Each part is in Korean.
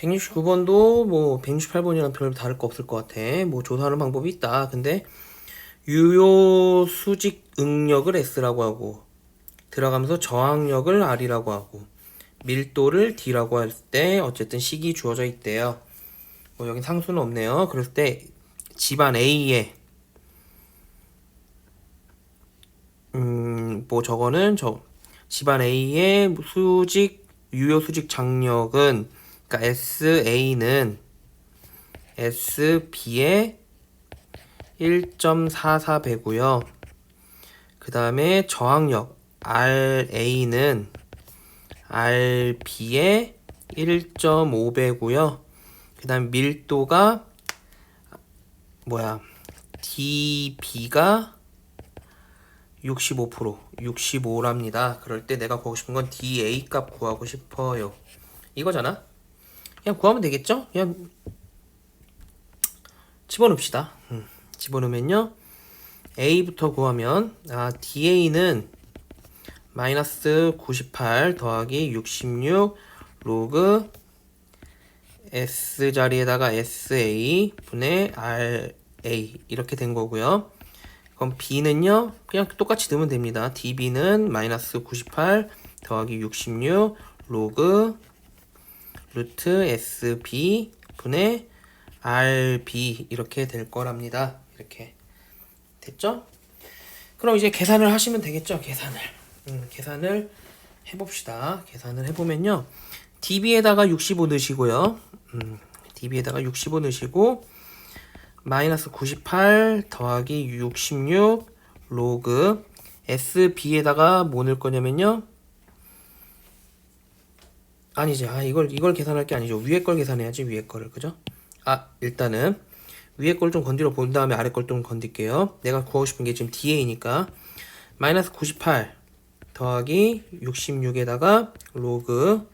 169번도 뭐 168번이랑 별로 다를 거 없을 것 같아. 뭐 조사하는 방법이 있다. 근데 유효 수직 응력을 S라고 하고 들어가면서 저항력을 R이라고 하고 밀도를 D라고 할 때 어쨌든 식이 주어져 있대요. 뭐 여긴 상수는 없네요. 그랬을 때 집안 A에 음, 뭐 저거는 저 집안 A의 수직 유효 수직 장력은 그러니까 SA는 SB의 1.44배고요. 그 다음에 저항력 RA는 RB의 1.5배고요. 그 다음 밀도가 뭐야 DB가 65% 65랍니다. 그럴 때 내가 구하고 싶은 건 DA 값 구하고 싶어요. 이거잖아. 그냥 구하면 되겠죠? 그냥 집어넣읍시다. 음, 집어넣으면요. A부터 구하면 아 DA는 마이너스 98 더하기 66 로그 S 자리에다가 SA 분의 RA 이렇게 된 거고요. 그럼 B는요 그냥 똑같이 넣으면 됩니다. DB는 마이너스 98 더하기 66 로그 루트 SB 분의 RB 이렇게 될 거랍니다. 이렇게 됐죠? 그럼 이제 계산을 하시면 되겠죠? 계산을 음, 계산을 해봅시다. 계산을 해보면요. DB에다가 65 넣으시고요. 음, DB에다가 65 넣으시고 마이너스 98 더하기 66 로그 SB에다가 뭐 넣을 거냐면요. 아니지. 아, 이걸 이걸 계산할 게 아니죠. 위에 걸 계산해야지. 위에 거를. 그죠? 아, 일단은 위에 걸 좀 건드려 본 다음에 아래 걸 좀 건들게요. 내가 구하고 싶은 게 지금 DA니까 마이너스 98 더하기 66에다가 로그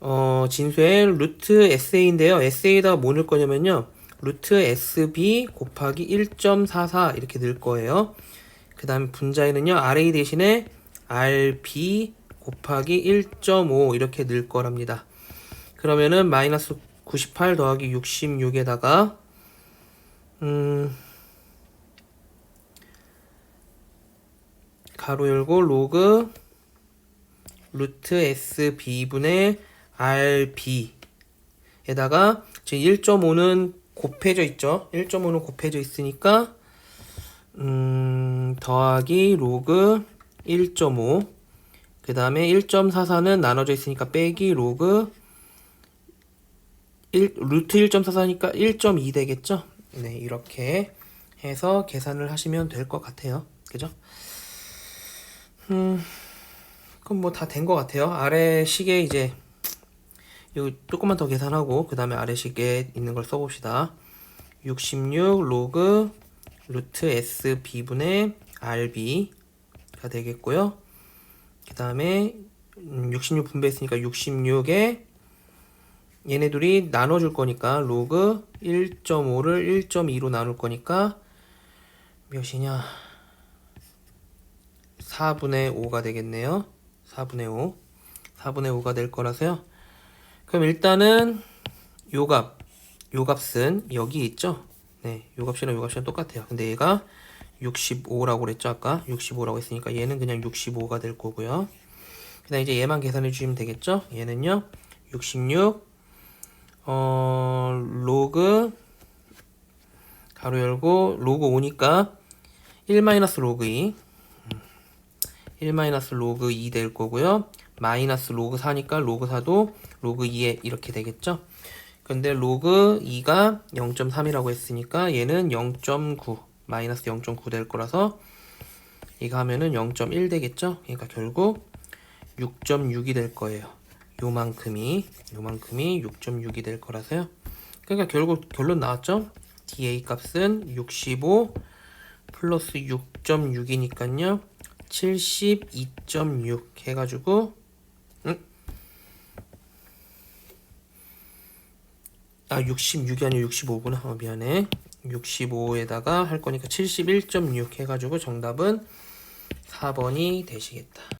어, 진수의 루트 SA인데요. SA에다가 뭐 넣을 거냐면요. 루트 SB 곱하기 1.44 이렇게 넣을 거예요. 그 다음에 분자에는요. RA 대신에 RB 곱하기 1.5 이렇게 넣을 거랍니다. 그러면은 마이너스 98 더하기 66에다가 음 가로 열고 로그 루트 SB분의 RB에다가 지금 1.5는 곱해져 있죠. 1.5는 곱해져 있으니까 음 더하기 로그 1.5 그 다음에 1.44는 나눠져 있으니까 빼기 로그 1, 루트 1.44니까 1.2 되겠죠? 네, 이렇게 해서 계산을 하시면 될 것 같아요. 그죠? 음, 그럼 뭐 다 된 것 같아요. 아래 시계 이제 요 조금만 더 계산하고 그 다음에 아래 시계에 있는 걸 써봅시다. 66 로그 루트 S B분의 RB가 되겠고요. 그 다음에 66 분배했으니까 66에 얘네 둘이 나눠줄 거니까 로그 1.5를 1.2로 나눌 거니까 몇이냐? 4분의 5가 되겠네요. 4분의 5 4분의 5가 될 거라서요. 그럼 일단은 요 값, 요 값은 여기 있죠? 네, 요 값이랑 요 값이랑 똑같아요. 근데 얘가 65라고 그랬죠 아까? 65라고 했으니까 얘는 그냥 65가 될 거고요. 그 다음 이제 얘만 계산해 주시면 되겠죠? 얘는요 66 어, 로그 가로 열고 로그 5니까 1 마이너스 로그 2 1 마이너스 로그 2 될 거고요. 마이너스 로그 4니까 로그 4도 로그 2에 이렇게 되겠죠? 근데 로그 2가 0.3이라고 했으니까 얘는 0.9 마이너스 0.9 될 거라서 이거 하면은 0.1 되겠죠 그러니까 결국 6.6이 될 거예요 요만큼이 요만큼이 6.6이 될 거라서요. 그러니까 결국 결론 나왔죠? DA 값은 65 플러스 6.6이니까요. 72.6 해가지고 음? 아 66이 아니고 65구나. 어, 미안해. 65에다가 할 거니까 71.6 해가지고 정답은 4번이 되시겠다.